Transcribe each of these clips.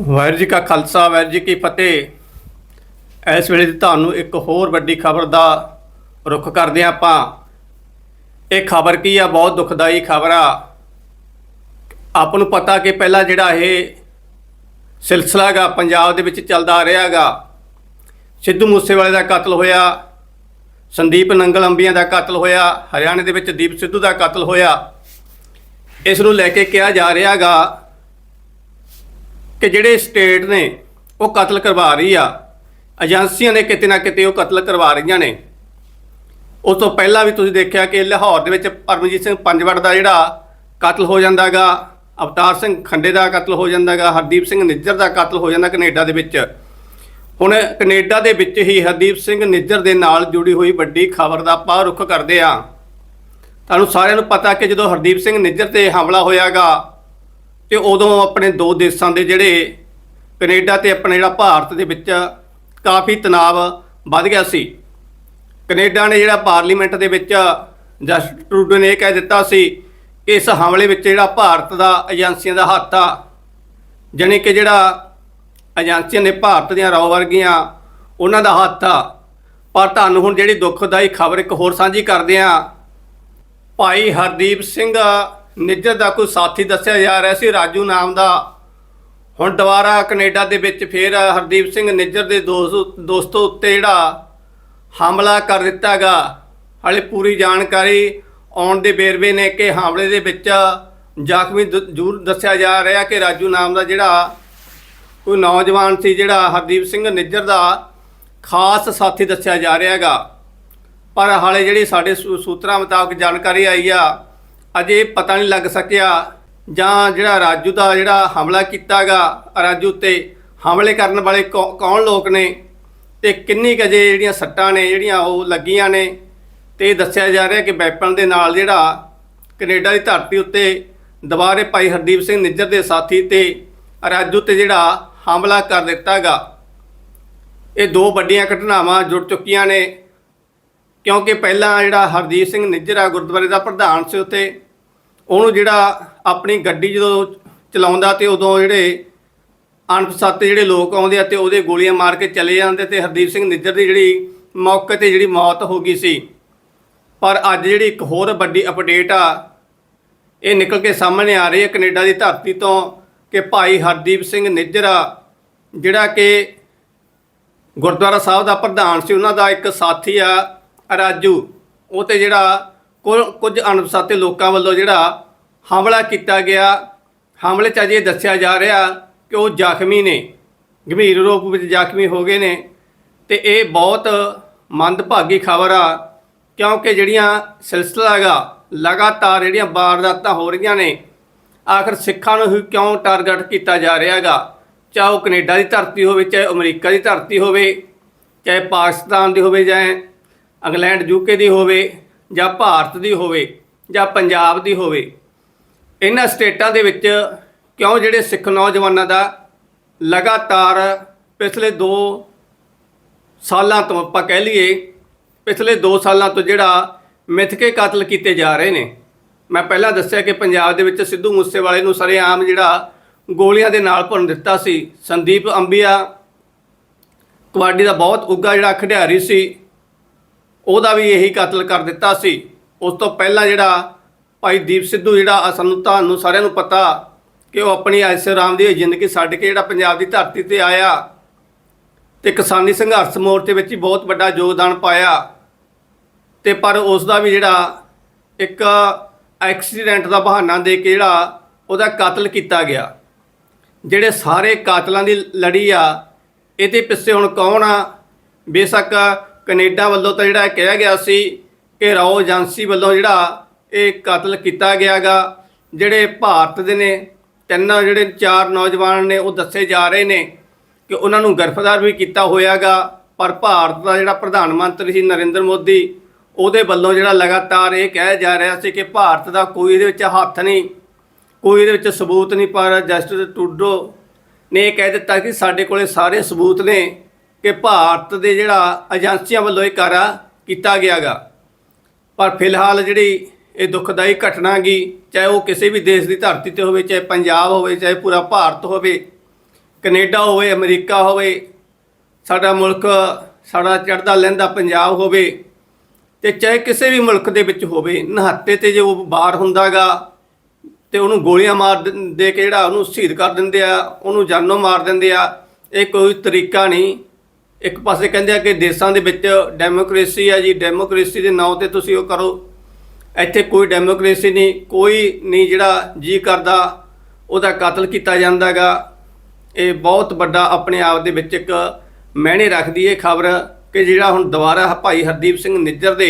ਵਾਹਿਗੁਰੂ ਜੀ ਕਾ ਖਾਲਸਾ, ਵਾਹਿਗੁਰੂ ਜੀ ਕੀ ਫਤਿਹ। ਇਸ ਵੇਲੇ ਦੀ ਤੁਹਾਨੂੰ ਇੱਕ ਹੋਰ ਵੱਡੀ ਖਬਰ ਦਾ ਰੁਖ ਕਰਦੇ ਹਾਂ ਆਪਾਂ। ਇਹ ਖਬਰ ਕੀ ਆ? ਬਹੁਤ ਦੁਖਦਾਈ ਖਬਰ ਆ। ਆਪ ਨੂੰ ਪਤਾ ਕਿ ਪਹਿਲਾਂ ਜਿਹੜਾ ਇਹ ਸਿਲਸਿਲਾ ਗਾ ਪੰਜਾਬ ਦੇ ਵਿੱਚ ਚੱਲਦਾ ਆ ਰਿਹਾਗਾ ਸਿੱਧੂ ਮੂਸੇਵਾਲੇ ਦਾ ਕਤਲ ਹੋਇਆ, ਸੰਦੀਪ ਨੰਗਲ ਅੰਬੀਆਂ ਦਾ ਕਤਲ ਹੋਇਆ, ਹਰਿਆਣੇ ਦੇ ਵਿੱਚ ਦੀਪ ਸਿੱਧੂ ਦਾ ਕਤਲ ਹੋਇਆ। ਇਸ ਨੂੰ ਲੈ ਕੇ ਕਿਹਾ ਜਾ ਰਿਹਾਗਾ ਕਿ ਜਿਹੜੇ ਸਟੇਟ ਨੇ, ਉਹ ਕਤਲ ਕਰਵਾ ਰਹੀ ਆ। ਏਜੰਸੀਆਂ ਨੇ ਕਿਤੇ ਨਾ ਕਿਤੇ ਉਹ ਕਤਲ ਕਰਵਾ ਰਹੀਆਂ ਨੇ। ਉਸ ਤੋਂ ਪਹਿਲਾਂ ਵੀ ਤੁਸੀਂ ਦੇਖਿਆ ਕਿ ਲਾਹੌਰ ਦੇ ਵਿੱਚ ਪਰਮਜੀਤ ਸਿੰਘ ਪੰਜਵੜ ਦਾ ਜਿਹੜਾ ਕਤਲ ਹੋ ਜਾਂਦਾਗਾ ਅਵਤਾਰ ਸਿੰਘ ਖੰਡੇ ਦਾ ਕਤਲ ਹੋ ਜਾਂਦਾਗਾ ਹਰਦੀਪ ਸਿੰਘ ਨਿੱਜਰ ਦਾ ਕਤਲ ਹੋ ਜਾਂਦਾ ਕੈਨੇਡਾ ਦੇ ਵਿੱਚ। ਹੁਣ ਕੈਨੇਡਾ ਦੇ ਵਿੱਚ ਹੀ ਹਰਦੀਪ ਸਿੰਘ ਨਿੱਜਰ ਦੇ ਨਾਲ ਜੁੜੀ ਹੋਈ ਵੱਡੀ ਖਬਰ ਦਾ ਆਪਾਂ ਰੁਖ ਕਰਦੇ ਆ ਤੁਹਾਨੂੰ ਸਾਰਿਆਂ ਨੂੰ ਪਤਾ ਕਿ ਜਦੋਂ ਹਰਦੀਪ ਸਿੰਘ ਨਿੱਜਰ ਤੇ ਹਮਲਾ ਹੋਇਆਗਾ ਤੇ ਉਦੋਂ ਆਪਣੇ ਦੋ ਦੇਸ਼ਾਂ ਦੇ ਜਿਹੜੇ ਕੈਨੇਡਾ ਤੇ ਆਪਣੇ ਜਿਹੜਾ ਭਾਰਤ ਦੇ ਵਿੱਚ ਕਾਫੀ ਤਣਾਅ ਵੱਧ ਗਿਆ ਸੀ। ਕੈਨੇਡਾ ਨੇ ਜਿਹੜਾ ਪਾਰਲੀਮੈਂਟ ਦੇ ਵਿੱਚ ਜਸਟ ਟਰੂਡੋ ਨੇ ਇਹ ਕਹਿ ਦਿੱਤਾ ਸੀ ਇਸ ਹਮਲੇ ਵਿੱਚ ਜਿਹੜਾ ਭਾਰਤ ਦਾ ਏਜੰਸੀਆਂ ਦਾ ਹੱਥ ਆ, ਜਾਣੀ ਕਿ ਜਿਹੜਾ ਏਜੰਸੀਆਂ ਨੇ ਭਾਰਤ ਦੀਆਂ ਰੌ ਵਰਗੀਆਂ ਉਹਨਾਂ ਦਾ ਹੱਥ ਆ। ਪਰ ਤੁਹਾਨੂੰ ਹੁਣ ਜਿਹੜੀ ਦੁੱਖਦਾਈ ਖਬਰ ਇੱਕ ਹੋਰ ਸਾਂਝੀ ਕਰਦੇ ਆ ਭਾਈ ਹਰਦੀਪ ਸਿੰਘ ਨਿੱਜਰ ਦਾ ਕੋਈ ਸਾਥੀ ਦੱਸਿਆ ਜਾ ਰਿਹਾ ਸੀ, ਰਾਜੂ ਨਾਮ ਦਾ। ਹੁਣ ਦੁਬਾਰਾ ਕੈਨੇਡਾ ਦੇ ਵਿੱਚ ਫੇਰ ਹਰਦੀਪ ਸਿੰਘ ਨਿੱਜਰ ਦੇ ਦੋਸਤ ਦੋਸਤੋ ਉੱਤੇ ਜਿਹੜਾ ਹਮਲਾ ਕਰ ਦਿੱਤਾਗਾ ਹਾਲੇ ਪੂਰੀ ਜਾਣਕਾਰੀ ਆਉਣ ਦੇ ਵੇਰਵੇ ਨੇ ਕਿ ਹਮਲੇ ਦੇ ਵਿੱਚ ਜ਼ਖਮੀ ਦ- ਜ਼ਰੂਰ ਦੱਸਿਆ ਜਾ ਰਿਹਾ ਕਿ ਰਾਜੂ ਨਾਮ ਦਾ ਜਿਹੜਾ ਕੋਈ ਨੌਜਵਾਨ ਸੀ, ਜਿਹੜਾ ਹਰਦੀਪ ਸਿੰਘ ਨਿੱਜਰ ਦਾ ਖਾਸ ਸਾਥੀ ਦੱਸਿਆ ਜਾ ਰਿਹਾ ਹੈਗਾ ਪਰ ਹਾਲੇ ਜਿਹੜੀ ਸਾਡੇ ਸੂ- ਸੂਤਰਾਂ ਮੁਤਾਬਕ ਜਾਣਕਾਰੀ ਆਈ ਆ ਅਜੇ ਪਤਾ ਨਹੀਂ ਲੱਗ ਸਕਿਆ ਜਾਂ ਜਿਹੜਾ ਰਾਜੂ ਦਾ ਜਿਹੜਾ ਹਮਲਾ ਕੀਤਾਗਾ ਰਾਜੂ ਤੇ ਹਮਲੇ ਕਰਨ ਵਾਲੇ ਕੌ- ਕੌਣ ਲੋਕ ਨੇ ਤੇ ਕਿੰਨੀ ਕੁ ਅਜੇ ਜਿਹੜੀਆਂ ਸੱਟਾਂ ਨੇ, ਜਿਹੜੀਆਂ ਉਹ ਲੱਗੀਆਂ ਨੇ ਤੇ ਦੱਸਿਆ ਜਾ ਰਿਹਾ ਕਿ ਵੈਪਨ ਦੇ ਨਾਲ ਜਿਹੜਾ ਕੈਨੇਡਾ ਦੀ ਧਰਤੀ ਉੱਤੇ ਦੁਬਾਰੇ ਭਾਈ ਹਰਦੀਪ ਸਿੰਘ ਨਿੱਜਰ ਦੇ ਸਾਥੀ ਤੇ ਰਾਜੂ ਤੇ ਜਿਹੜਾ ਹਮਲਾ ਕਰ ਦਿੱਤਾਗਾ ਇਹ ਦੋ ਵੱਡੀਆਂ ਘਟਨਾਵਾਂ ਜੁੜ ਚੁੱਕੀਆਂ ਨੇ ਕਿਉਂਕਿ ਪਹਿਲਾਂ ਜਿਹੜਾ ਹਰਦੀਪ ਸਿੰਘ ਨਿੱਜਰ ਆ ਗੁਰਦੁਆਰੇ ਦਾ ਪ੍ਰਧਾਨ ਸੀ ਉੱਥੇ ਉਹਨੂੰ ਜਿਹੜਾ ਆਪਣੀ ਗੱਡੀ ਜਦੋਂ ਚਲਾਉਂਦਾ ਤੇ ਉਦੋਂ ਜਿਹੜੇ ਅਣਪਛਾਤੇ ਜਿਹੜੇ ਲੋਕ ਆਉਂਦੇ ਆ ਤੇ ਉਹਦੇ ਗੋਲੀਆਂ ਮਾਰ ਕੇ ਚਲੇ ਜਾਂਦੇ ਤੇ ਹਰਦੀਪ ਸਿੰਘ ਨਿੱਜਰ ਦੀ ਜਿਹੜੀ ਮੌਕੇ ਤੇ ਜਿਹੜੀ ਮੌਤ ਹੋ ਗਈ ਸੀ। ਪਰ ਅੱਜ ਜਿਹੜੀ ਇੱਕ ਹੋਰ ਵੱਡੀ ਅਪਡੇਟ ਆ ਇਹ ਨਿਕਲ ਕੇ ਸਾਹਮਣੇ ਆ ਰਹੀ ਹੈ ਕੈਨੇਡਾ ਦੀ ਧਰਤੀ ਤੋਂ ਕਿ ਭਾਈ ਹਰਦੀਪ ਸਿੰਘ ਨਿੱਜਰ ਆ, ਜਿਹੜਾ ਕਿ ਗੁਰਦੁਆਰਾ ਸਾਹਿਬ ਦਾ ਪ੍ਰਧਾਨ ਸੀ ਉਹਨਾਂ ਦਾ ਇੱਕ ਸਾਥੀ ਆ ਰਾਜੂ। ਉਹ ਤੇ ਜਿਹੜਾ ਕੁਝ ਅਣਪਛਾਤੇ ਲੋਕਾਂ ਵੱਲੋਂ ਜਿਹੜਾ ਹਮਲਾ ਕੀਤਾ ਗਿਆ, ਹਮਲੇ 'ਚ ਅਜੇ ਦੱਸਿਆ ਜਾ ਰਿਹਾ ਕਿ ਉਹ ਜ਼ਖਮੀ ਨੇ, ਗੰਭੀਰ ਰੂਪ ਵਿੱਚ ਜ਼ਖਮੀ ਹੋ ਗਏ ਨੇ। ਤੇ ਇਹ ਬਹੁਤ ਮੰਦਭਾਗੀ ਖਬਰ ਆ ਕਿਉਂਕਿ ਜਿਹੜੀਆਂ ਸਿਲਸਿਲਾ ਹੈਗਾ, ਲਗਾਤਾਰ ਜਿਹੜੀਆਂ ਵਾਰਦਾਤਾਂ ਹੋ ਰਹੀਆਂ ਨੇ, ਆਖਰ ਸਿੱਖਾਂ ਨੂੰ ਹੀ ਕਿਉਂ ਟਾਰਗੇਟ ਕੀਤਾ ਜਾ ਰਿਹਾ ਹੈਗਾ? ਚਾਹੇ ਉਹ ਕੈਨੇਡਾ ਦੀ ਧਰਤੀ ਹੋਵੇ, ਚਾਹੇ ਅਮਰੀਕਾ ਦੀ ਧਰਤੀ ਹੋਵੇ, ਚਾਹੇ ਪਾਕਿਸਤਾਨ ਦੀ ਹੋਵੇ ਜਾਂ ਇੰਗਲੈਂਡ, ਯੂਕੇ ਦੀ ਹੋਵੇ ਜਾਂ ਭਾਰਤ ਦੀ ਹੋਵੇ ਜਾਂ ਪੰਜਾਬ ਦੀ ਹੋਵੇ, ਇਹਨਾਂ ਸਟੇਟਾਂ ਦੇ ਵਿੱਚ ਕਿਉਂ ਜਿਹੜੇ ਸਿੱਖ ਨੌਜਵਾਨਾਂ ਦਾ ਲਗਾਤਾਰ ਪਿਛਲੇ 2 ਸਾਲਾਂ ਤੋਂ ਆਪਾਂ ਕਹਿ ਲਈਏ, ਪਿਛਲੇ 2 ਸਾਲਾਂ ਤੋਂ ਜਿਹੜਾ ਮਿਥਕੇ ਕਤਲ ਕੀਤੇ ਜਾ ਰਹੇ ਨੇ। ਮੈਂ ਪਹਿਲਾਂ ਦੱਸਿਆ ਕਿ ਪੰਜਾਬ ਦੇ ਵਿੱਚ ਸਿੱਧੂ ਮੂਸੇਵਾਲੇ ਨੂੰ ਸਰੇਆਮ ਜਿਹੜਾ ਗੋਲੀਆਂ ਦੇ ਨਾਲ ਭੁੰਨ ਦਿੱਤਾ ਸੀ। ਸੰਦੀਪ ਅੰਬੀਆ ਕਬੱਡੀ ਦਾ ਬਹੁਤ ਉੱਗਾ ਜਿਹੜਾ ਖਿਡਾਰੀ ਸੀ। ਉਹਦਾ ਵੀ ਇਹੀ ਕਤਲ ਕਰ ਦਿੱਤਾ ਸੀ। ਉਸ ਤੋਂ ਪਹਿਲਾਂ ਜਿਹੜਾ ਭਾਈ ਦੀਪ ਸਿੱਧੂ ਜਿਹੜਾ ਸਾਨੂੰ ਤੁਹਾਨੂੰ ਸਾਰਿਆਂ ਨੂੰ ਪਤਾ ਕਿ ਉਹ ਆਪਣੀ ਐਸੇ ਰਾਮ ਦੀ ਜ਼ਿੰਦਗੀ ਛੱਡ ਕੇ ਜਿਹੜਾ ਪੰਜਾਬ ਦੀ ਧਰਤੀ ਤੇ ਆਇਆ ਤੇ ਕਿਸਾਨੀ ਸੰਘਰਸ਼ ਮੋਰਚੇ ਵਿੱਚ ਹੀ ਬਹੁਤ ਵੱਡਾ ਯੋਗਦਾਨ ਪਾਇਆ ਤੇ ਪਰ ਉਸ ਦਾ ਵੀ ਜਿਹੜਾ ਇੱਕ ਐਕਸੀਡੈਂਟ ਦਾ ਬਹਾਨਾ ਦੇ ਕੇ ਜਿਹੜਾ ਉਹਦਾ ਕਤਲ ਕੀਤਾ ਗਿਆ। ਜਿਹੜੇ ਸਾਰੇ ਕਾਤਲਾਂ ਦੀ ਲੜੀ ਆ, ਇਹਦੇ ਪਿੱਛੇ ਹੁਣ ਕੌਣ ਆ? ਬੇਸ਼ੱਕ ਕੈਨੇਡਾ ਵੱਲੋਂ ਤਾਂ ਜਿਹੜਾ ਕਿਹਾ ਗਿਆ ਸੀ ਕਿ ਰਾਓ ਏਜੰਸੀ ਵੱਲੋਂ ਜਿਹੜਾ ਇਹ ਕਤਲ ਕੀਤਾ ਗਿਆਗਾ, ਜਿਹੜੇ ਭਾਰਤ ਦੇ ਨੇ, ਤਿੰਨ ਜਿਹੜੇ ਚਾਰ ਨੌਜਵਾਨ ਨੇ, ਉਹ ਦੱਸੇ ਜਾ ਰਹੇ ਨੇ ਕਿ ਉਹਨਾਂ ਨੂੰ ਗ੍ਰਿਫਤਾਰ ਵੀ ਕੀਤਾ ਹੋਇਆਗਾ, ਪਰ ਭਾਰਤ ਦਾ ਜਿਹੜਾ ਪ੍ਰਧਾਨ ਮੰਤਰੀ ਸੀ ਨਰਿੰਦਰ ਮੋਦੀ, ਉਹਦੇ ਵੱਲੋਂ ਜਿਹੜਾ ਲਗਾਤਾਰ ਇਹ ਕਿਹਾ ਜਾ ਰਿਹਾ ਸੀ ਕਿ ਭਾਰਤ ਦਾ ਕੋਈ ਇਹਦੇ ਵਿੱਚ ਹੱਥ ਨਹੀਂ, ਕੋਈ ਇਹਦੇ ਵਿੱਚ ਸਬੂਤ ਨਹੀਂ, ਪਰ ਜਸਟਿਸ ਟੂਡੋ ਨੇ ਇਹ ਕਹਿ ਦਿੱਤਾ ਕਿ ਸਾਡੇ ਕੋਲੇ ਸਾਰੇ ਸਬੂਤ ਨੇ ਕਿ ਭਾਰਤ ਦੇ ਜਿਹੜਾ ਏਜੰਸੀਆਂ ਵੱਲੋਂ ਇਹ ਕਾਰਾ ਕੀਤਾ ਗਿਆਗਾ। ਪਰ ਫਿਲਹਾਲ ਜਿਹੜੀ ਇਹ ਦੁਖਦਾਈ ਘਟਨਾ ਗੀ, ਚਾਹੇ ਉਹ ਕਿਸੇ ਵੀ ਦੇਸ਼ ਦੀ ਧਰਤੀ ਤੇ ਹੋਵੇ, ਚਾਹੇ ਪੰਜਾਬ ਹੋਵੇ, ਚਾਹੇ ਪੂਰਾ ਭਾਰਤ ਹੋਵੇ, ਕੈਨੇਡਾ ਹੋਵੇ, ਅਮਰੀਕਾ ਹੋਵੇ, ਸਾਡਾ ਮੁਲਕ ਸਾਡਾ ਚੜ੍ਹਦਾ ਲਹਿੰਦਾ ਪੰਜਾਬ ਹੋਵੇ, ਤੇ ਚਾਹੇ ਕਿਸੇ ਵੀ ਮੁਲਕ ਦੇ ਵਿੱਚ ਹੋਵੇ, ਨਹਾਤੇ ਤੇ ਜੇ ਉਹ ਬਾਹਰ ਹੁੰਦਾਗਾ, ਤੇ ਉਹਨੂੰ ਗੋਲੀਆਂ ਮਾਰ ਦਿੰ- ਦੇ ਕੇ ਜਿਹੜਾ ਉਹਨੂੰ ਸ਼ਹੀਦ ਕਰ ਦਿੰਦੇ ਆ, ਉਹਨੂੰ ਜਾਨੋਂ ਮਾਰ ਦਿੰਦੇ ਆ, ਇਹ ਕੋਈ ਤਰੀਕਾ ਨਹੀਂ। ਇੱਕ ਪਾਸੇ ਕਹਿੰਦੇ ਆ ਕਿ ਦੇਸ਼ਾਂ ਦੇ ਵਿੱਚ ਡੈਮੋਕ੍ਰੇਸੀ ਆ ਜੀ, ਡੈਮੋਕ੍ਰੇਸੀ ਦੇ ਨਾਂ ਤੇ ਤੁਸੀਂ ਉਹ ਕਰੋ। ਇੱਥੇ ਕੋਈ ਡੈਮੋਕ੍ਰੇਸੀ ਨਹੀਂ, ਕੋਈ ਨਹੀਂ ਜਿਹੜਾ ਜੀ ਕਰਦਾ, ਉਹਦਾ ਕਤਲ ਕੀਤਾ ਜਾਂਦਾਗਾ ਇਹ ਬਹੁਤ ਵੱਡਾ ਆਪਣੇ ਆਪ ਦੇ ਵਿੱਚ ਇੱਕ ਮਹਿਣੇ ਰੱਖਦੀ ਇਹ ਖਬਰ ਕਿ ਜਿਹੜਾ ਹੁਣ ਦੁਬਾਰਾ ਭਾਈ ਹਰਦੀਪ ਸਿੰਘ ਨਿੱਜਰ ਦੇ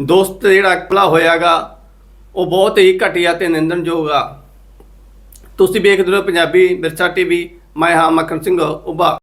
ਦੋਸਤ ਜਿਹੜਾ ਹਮਲਾ ਹੋਇਆਗਾ ਉਹ ਬਹੁਤ ਹੀ ਘਟੀਆ ਤੇ ਨਿੰਦਣਯੋਗ ਆ। ਤੁਸੀਂ ਵੇਖਦੇ ਰਹੋ ਪੰਜਾਬੀ ਵਿਰਸਾ ਟੀਵੀ, ਮੈਂ ਹਾਂ ਮੱਖਣ ਸਿੰਘ ਉਬਾ